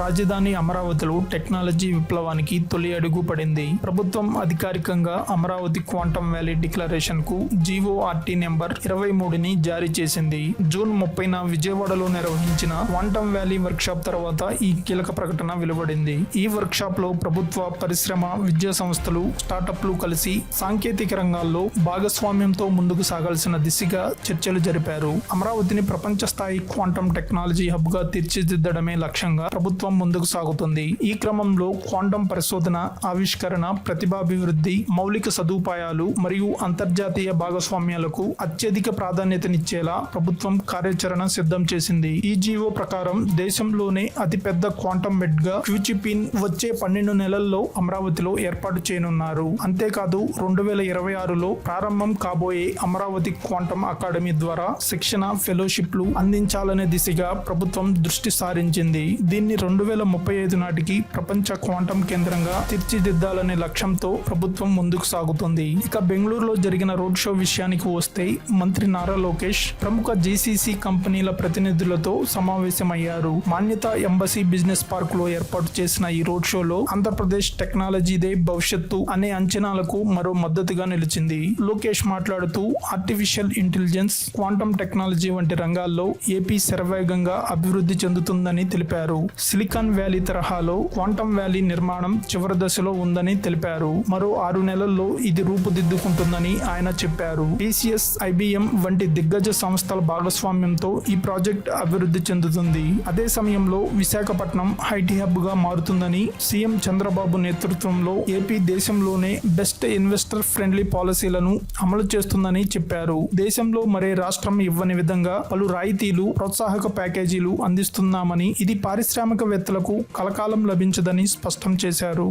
రాజధాని అమరావతిలో టెక్నాలజీ విప్లవానికి తొలి అడుగు పడింది. ప్రభుత్వం అధికారికంగా అమరావతి క్వాంటం వ్యాలీ డిక్లరేషన్కు జీఓఆర్టీ నెంబర్ ఇరవై మూడుని జారీ చేసింది. జూన్ ముప్పైన విజయవాడలో నిర్వహించిన క్వాంటం వ్యాలీ వర్క్షాప్ తర్వాత ఈ కీలక ప్రకటన వెలువడింది. ఈ వర్క్షాప్లో ప్రభుత్వ పరిశ్రమ విద్యా సంస్థలు స్టార్టప్లు కలిసి సాంకేతిక రంగాల్లో భాగస్వామ్యంతో ముందుకు సాగాల్సిన దిశగా చర్చలు జరిపారు. అమరావతిని ప్రపంచ స్థాయి క్వాంటం టెక్నాలజీ హబ్గా తీర్చిదిద్దడమే లక్ష్యంగా ప్రభుత్వం ముందుకు సాగుతుంది. ఈ క్రమంలో క్వాంటం పరిశోధన ఆవిష్కరణ ప్రతిభాభివృద్ధి మౌలిక సదుపాయాలు మరియు అంతర్జాతీయ భాగస్వామ్యాలకు అత్యధిక ప్రాధాన్యతనిచ్చేలా ప్రభుత్వం కార్యాచరణ సిద్ధం చేసింది. ఈ జీవో ప్రకారం దేశంలోనే అతిపెద్ద క్వాంటం బెడ్గా క్యూచిపిన్ వచ్చే పన్నెండు నెలల్లో అమరావతిలో ఏర్పాటు చేయనున్నారు. అంతేకాదు రెండు వేల ఇరవై ఆరులో ప్రారంభం కాబోయే అమరావతి క్వాంటం అకాడమీ ద్వారా శిక్షణ ఫెలోషిప్లు అందించాలనే దిశగా ప్రభుత్వం దృష్టి సారించింది. దీన్ని రెండు రెండు వేల ముప్పై ఐదు నాటికి ప్రపంచ క్వాంటం కేంద్రంగా తీర్చిదిద్దాలనే లక్ష్యంతో ప్రభుత్వం ముందుకు సాగుతుంది. ఇక బెంగళూరులో జరిగిన రోడ్ షో విషయానికి వస్తే మంత్రి నారా లోకేష్ ప్రముఖ జీసీసీ కంపెనీల ప్రతినిధులతో సమావేశమయ్యారు. మాన్యత ఎంబసీ బిజినెస్ పార్క్లో ఏర్పాటు చేసిన ఈ రోడ్ షోలో ఆంధ్రప్రదేశ్ టెక్నాలజీదే భవిష్యత్తు అనే అంచనాలకు మరో మద్దతుగా నిలిచింది. లోకేష్ మాట్లాడుతూ ఆర్టిఫిషియల్ ఇంటెలిజెన్స్ క్వాంటం టెక్నాలజీ వంటి రంగాల్లో ఏపీ శరవేగంగా అభివృద్ధి చెందుతుందని తెలిపారు. సిలికాన్ వ్యాలీ తరహాలో క్వాంటం వ్యాలీ నిర్మాణం చివరి దశలో ఉందని తెలిపారు. మరో ఆరు నెలల్లో ఇది రూపుదిద్దుకుంటుందని ఆయన చెప్పారు. టీసీఎస్ ఐబిఎం వంటి దిగ్గజ సంస్థల భాగస్వామ్యంతో ఈ ప్రాజెక్ట్ అభివృద్ధి చెందుతుంది. అదే సమయంలో విశాఖపట్నం ఐటీ హబ్గా మారుతుందని సీఎం చంద్రబాబు నేతృత్వంలో ఏపీ దేశంలోనే బెస్ట్ ఇన్వెస్టర్ ఫ్రెండ్లీ పాలసీలను అమలు చేస్తుందని చెప్పారు. దేశంలో మరే రాష్ట్రం ఇవ్వని విధంగా పలు రాయితీలు ప్రోత్సాహక ప్యాకేజీలు అందిస్తున్నామని ఇది పారిశ్రామిక శాస్త్రవేత్తలకు కలకాలం లభించదని స్పష్టం చేశారు.